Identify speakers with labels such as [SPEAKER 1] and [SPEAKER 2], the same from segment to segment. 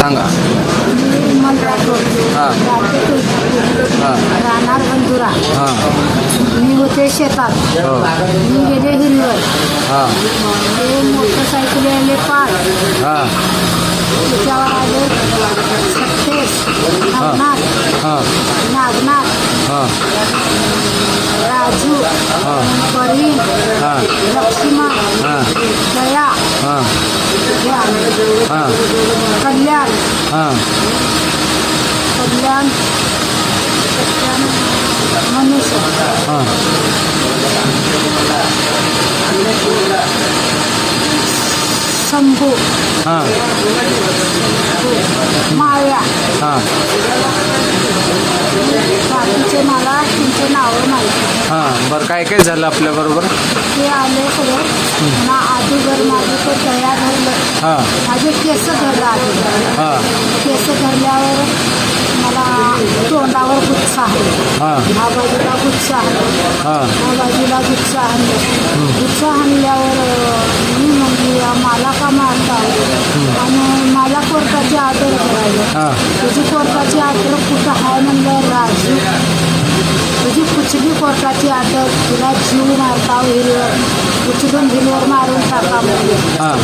[SPEAKER 1] सांगा. हां. हां.
[SPEAKER 2] राहणार बंधुरा.
[SPEAKER 1] हां.
[SPEAKER 2] मी होते शेतात.
[SPEAKER 1] हो.
[SPEAKER 2] मी गेले हिरीवर
[SPEAKER 1] हां.
[SPEAKER 2] ते मोटरसायकल आले
[SPEAKER 1] हां.
[SPEAKER 2] त्याच्यावर आले सत्तेस.
[SPEAKER 1] हां.
[SPEAKER 2] नागनाथ.
[SPEAKER 1] हां.
[SPEAKER 2] राजू.
[SPEAKER 1] हां.
[SPEAKER 2] परीन
[SPEAKER 1] हां
[SPEAKER 2] लक्ष्मण
[SPEAKER 1] हां
[SPEAKER 2] दया
[SPEAKER 1] हां
[SPEAKER 2] हे कल्याण.
[SPEAKER 1] हां.
[SPEAKER 2] कल्याण कल्याण. मनुष्य.
[SPEAKER 1] हां.
[SPEAKER 2] शंभू.
[SPEAKER 1] हां.
[SPEAKER 2] माया.
[SPEAKER 1] हां.
[SPEAKER 2] बाकीचे मला तुमचे नावं माहिती.
[SPEAKER 1] हां. बरं काय काय झालं आपल्याबरोबर
[SPEAKER 2] ते आले सगळं. ना
[SPEAKER 1] हाँ।
[SPEAKER 2] माझे केस धरलं
[SPEAKER 1] हाँ?
[SPEAKER 2] केस धरल्यावर मला तोंडावर गुच्छ आहे। ह्या बाजूला गुच्छ आहे। ह्या बाजूला गुच्छ आणलं गुच्छ आणल्यावर अं, मी म्हणली मला का मारता? आणि मला कोर्टाची करायला. तुझी कोर्टाची आदर कुठं आहे म्हणलं राजू? तुझी कुचली कोर्टाची आदर? तुला जीव मारता हिरवर उचलून हिरवर मारून टाका
[SPEAKER 1] हां.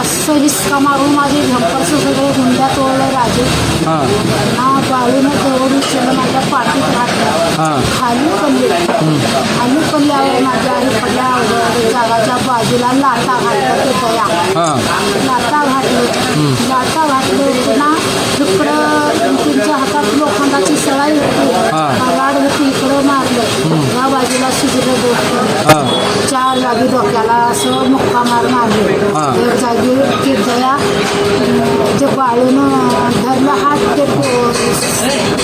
[SPEAKER 2] असं हिसका मारून माझे झंपर्स सगळे गुंड्या तोडलं राजू.
[SPEAKER 1] हां.
[SPEAKER 2] ना बाळूनं तेवढी उचललं माझ्या पाठीत घातलं.
[SPEAKER 1] हां.
[SPEAKER 2] खाली पडले खाली पडल्यावर माझ्या आई पडल्या अगोदर जागाच्या बाजूला लाटा घातल्या ते दया
[SPEAKER 1] हां.
[SPEAKER 2] लाटा घातलं. लाटा घातलं पुन्हा इकडं त्यांच्या हातात लोखंडाची सळाई होती.
[SPEAKER 1] हां.
[SPEAKER 2] होती इकडं मारलं. या बाजूला शिजलं
[SPEAKER 1] हां.
[SPEAKER 2] जागी डोक्याला असं मुक्का मार मारले
[SPEAKER 1] हां.
[SPEAKER 2] एक जागी ते दया अं, जे बाळून धरलं हात ते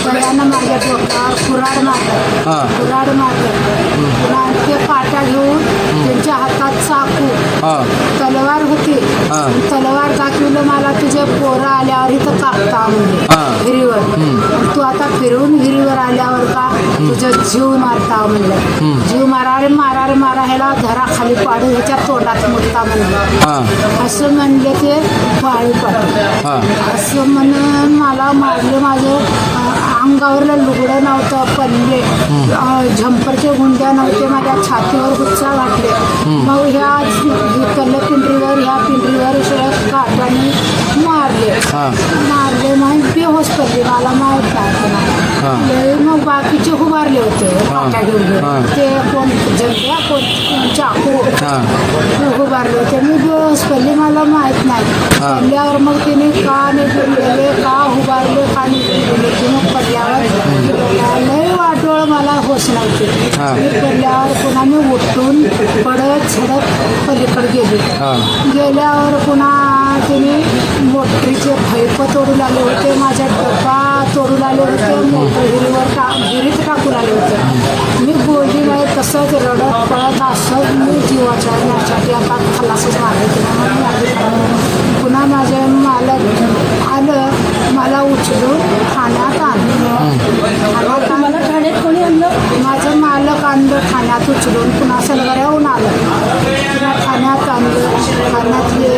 [SPEAKER 2] दयानं माझ्या डोक्यावर कुराड मारलं.
[SPEAKER 1] हां.
[SPEAKER 2] कुराड मारलं. पुन्हा ते काट्या घेऊन त्यांच्या हातात चाकू.
[SPEAKER 1] हां.
[SPEAKER 2] तलवार होती.
[SPEAKER 1] हां.
[SPEAKER 2] तलवार दाखवलं मला तुझे पोरं आल्यावर इथं कापता म्हणजे
[SPEAKER 1] हां.
[SPEAKER 2] हिरीवर. तू आता फिरून हिरीवर आल्यावर का? तुझं जीव मारता म्हणलं. जीव मारा रे मारा रे मारा ह्याला धरा खाली पाडू ह्याच्या तोंडात मुडता म्हणलं.
[SPEAKER 1] हां.
[SPEAKER 2] असं म्हणले ते पाळी पाडू असं म्हणून मला मारले माझं अंगावरलं लुगडं नव्हतं पडले अं, झंपरचे गुंड्या नव्हते माझ्या छातीवर गुच्चा घातले. मग ह्या कल्ल पिंपरीवर ह्या पिंपरीवर सगळं काटाने मारले. मारले मग बेहोश पडले. मला माहीत नाही. लय मग बाकीचे उभारले होते. काट्या घेऊन. घेऊन. ते कोण? कोण? चाकू उभारले होते. मी बेहोश पडले मला माहीत नाही. पडल्यावर मग तिने का नाही फिरलेले का उभारले का नाही फिरलेले ते मग पडल्यावर लय वाटोळ मला होश नव्हते. मी पडल्यावर पुन्हा मी उठून पडत झडत पलीकडे गेले. गेल्यावर पुन्हा तिने मोटरीचे फैप तोडू लागले होते. माझ्या डब्बा चोरून आले होते मोटर का टा टाकून आले. होते मी बोलली नाही तसंच रडत पळत असं मी जीवाच्या यासाठी आता खलासच मारायचे पुन्हा माझे मालक आलं मला उचलून ठाण्यात आणलं.
[SPEAKER 3] मला ठाण्यात कोणी आणलं
[SPEAKER 2] माझं मालक आणलं ठाण्यात उचलून पुन्हा सलगऱ्याहून आलं पुन्हा ठाण्यात आणलं ठाण्यातले